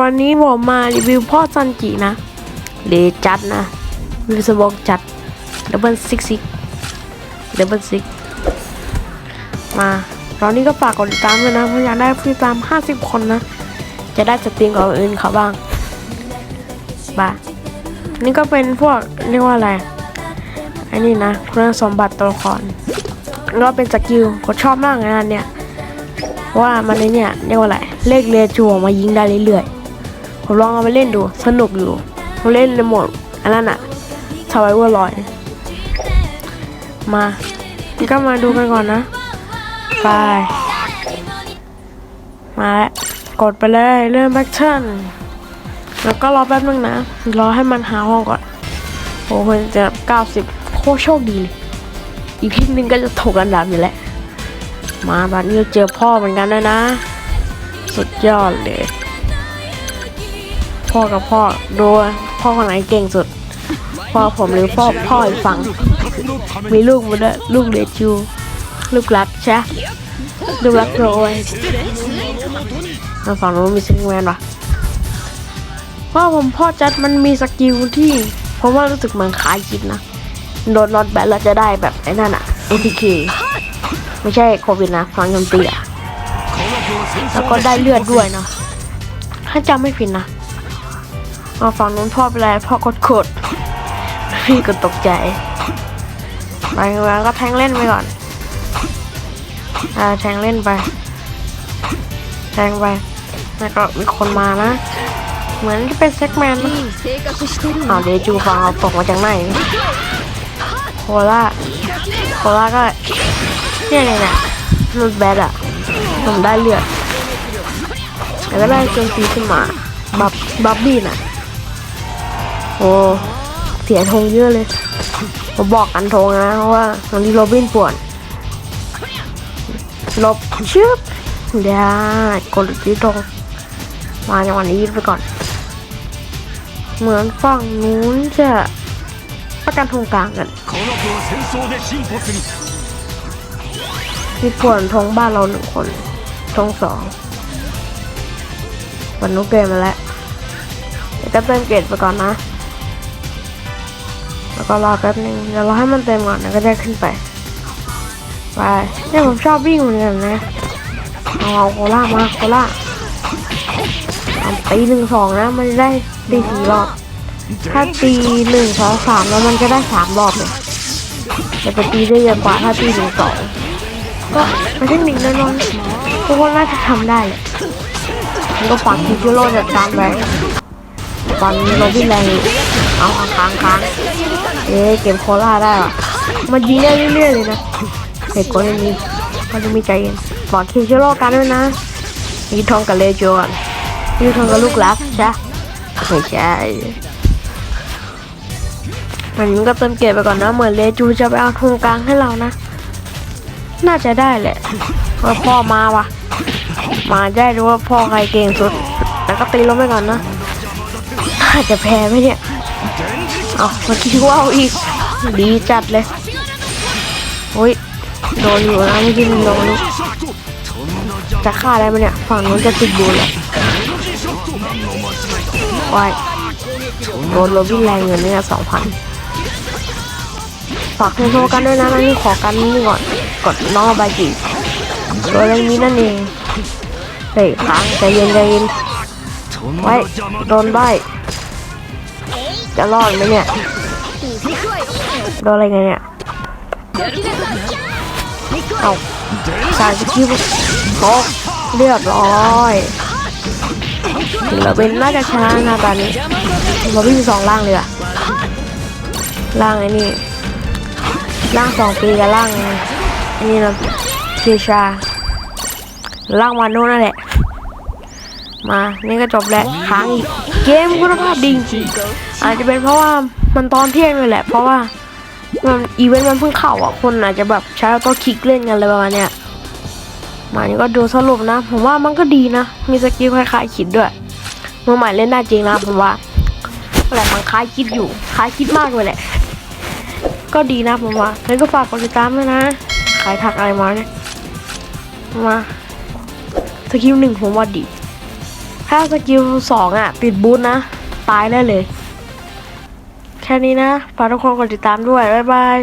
วันนี้ผมมารีวิวพ่อซันจินะเลจัดนะวิวสบอกจัดดับเบิลซิกซิกดับเบิลซิกมาตอนนี้ก็ฝากกดติดตามด้วยนะเพราะอยากได้ผู้ติดตาม 50 คนนะ จะได้สตรีมกับอื่นเขาบ้างบ้านี่ก็เป็นพวกเรียกว่าอะไรอันนี้นะคุณสมบัติตัวละครแล้วก็เป็นสกิลกดชอบมากเลยนเนี่ยว่ามันในเนี่ยเรียกว่าอะไรเลขเรียจูออกมายิงได้เรื่อยๆ ผมลองเอาไปเล่นดู สนุกอยู่ผมเล่นในโหมดอันนั้นอะสไวเวอร์ลอย มาก็มาดูกันก่อนนะ ไป มาแล้วกดไปเลยเริ่มแบคชั่น แล้วก็รอแป๊บนึงนะ รอให้มันหาห้องก่อน โอ้โหจะ90โคตรโชคดี อีกทีนึงก็จะถูกอันดับอยู่แล้วมาบัดนี้เจอพ่อเหมือนกันนะนะ สุดยอดเลย พ่อกับพ่อดูพ่อคนไหนเก่งสุด พ่อผมหรือพ่อพ่ออีกฝั่งมีลูกมาด้วยลูกเดจูลูกรักใช่ลูกรักโรยทางฝั่งนู้นมีซิงแมนปะพ่อผมพ่อจัดมันมีสกิลที่ผมว่ารู้สึกเหมือนขายคิดนะโดนน็อตแบทเราจะได้แบบไอ้นั่นอะ ATK ไม่ใช่โควิดนะฟังยมตีอะแล้วก็ได้เลือดด้วยเนาะถ้าจำไม่ผิดนะ เอาฝั่งนู้นพ่อไปแล้วพ่อกดกดพี่ก็ตกใจไปแล้วก็แทงเล่นไปก่อน อ่าแทงเล่นไป แทงไป แล้วก็มีคนมานะ เหมือนจะเป็นเซ็กแมนนะอ๋อเดจูฟังเอาตกมาจากไหน โคล่า โคล่าก็เนี่ยไงเนี่ยรุดแบดอะผมได้เลือดแล้วก็ได้โจมตีขึ้นมา บับบับบี้น่ะ โอ้เสียธงเยอะเลย ผมบอกอันธงนะเพราะว่าตอนนี้โรบินป่วนลบชึบได้กดจีธงมาจังวันนี้ไปก่อน เหมือนฝั่งนู้นจะประกันธงกลางกันมีป่วนธงบ้านเราหนึ่งคนธงสองวันนุกเกมมาแล้วจะเติมเกตไปก่อนนะ แล้วก็รอแป๊บนึงเดี๋ยวเราให้มันเต็มก่อนแล้วก็ได้ขึ้นไปไปเนี่ยผมชอบวิ่งเหมือนกันนะเอาโคล่ามาโคล่าตีหนึ่งสองนะมันจะได้ตีสี่รอบ ถ้าตีหนึ่งสองสามแล้วมันจะได้สามรอบเลยจะไปตีได้เยอะกว่าถ้าตีหนึ่งสองก็เป็นเทคนิคน้อยทุกคนน่าจะทำได้เลยมันก็ฝังคิวโร่จัดการไปตอนนี้โรบินแรงอยู่ เอาเอาค้างค้างเอ๊ะเก็บโคล่าได้ว่ะมันยิงได้เรื่อยๆเลยนะเด็กคนนี้ก็จะมีใจเย็นฝากคิวโรกันด้วยนะยีทองกับเลโจก่อนยีทองกับลูกรักใช่ไม่ใช่อันนี้ก็เติมเกตไปก่อนนะเหมือนเลจูจะไปเอาธงกลางให้เรานะ น่าจะได้แหละเพราะพ่อมาวะมาได้ดูว่าพ่อใครเก่งสุด แล้วก็ตีลงไปก่อนนะ น่าจะแพ้ไหมเนี่ย เอาเมื่อกี้ว้าวอีก ดีจัดเลยโอ้ยโดนอยู่นะไม่กิงโดนจะฆ่าอะไรมาเนี่ย ฝั่งนู้นจะติดบูนแล้ววายโดนโรบินแรงเงินเนี่ยสองพันฝากเนโทรกันด้วยนะนี่ขอกันนี่ก่อนกดน้องบาจีตัวเรื่องนี้นั่นเองเฮ้ยค้างใจเย็นใจเย็นไว้โดนใบ จะรอดไหมเนี่ยโดนอะไรไงเนี่ยเอาสายสกิลโอ้เรียบร้อยถึงเราเป็นน่าจะชนะนะตอนนี้เราวิ่งสองล่างเลยอะล่างไอ้นี่ร่างสองปีกับร่างอันนี้นะเกชาร่างวานโนนั่นแหละมานี่ก็จบแล้วค้างอีกเกมคุณภาพดีจริง อาจจะเป็นเพราะว่ามันตอนเที่ยงเลยแหละ เพราะว่ามันอีเวนต์มันเพิ่งเข้าอะคนอาจจะแบบใช้ออโต้คลิกเล่นกันเลยประมาณเนี้ยมานี่ก็ดูสรุปนะ ผมว่ามันก็ดีนะ มีสกิลคล้ายๆคิดด้วยมือใหม่เล่นได้จริงนะผมว่าแต่มันคล้ายคิดอยู่คล้ายคิดมากเลยแหละ ก็ดีนะผมว่าแล้วก็ฝากกดติดตามด้วยนะขายถักอะไรมาเนี่ยมาสกิลหนึ่งผมว่าดี ถ้าสกิลสองอะ ติดบูทนะ ตายได้เลย แค่นี้นะ ฝากทุกคนกดติดตามด้วย บ๊ายบาย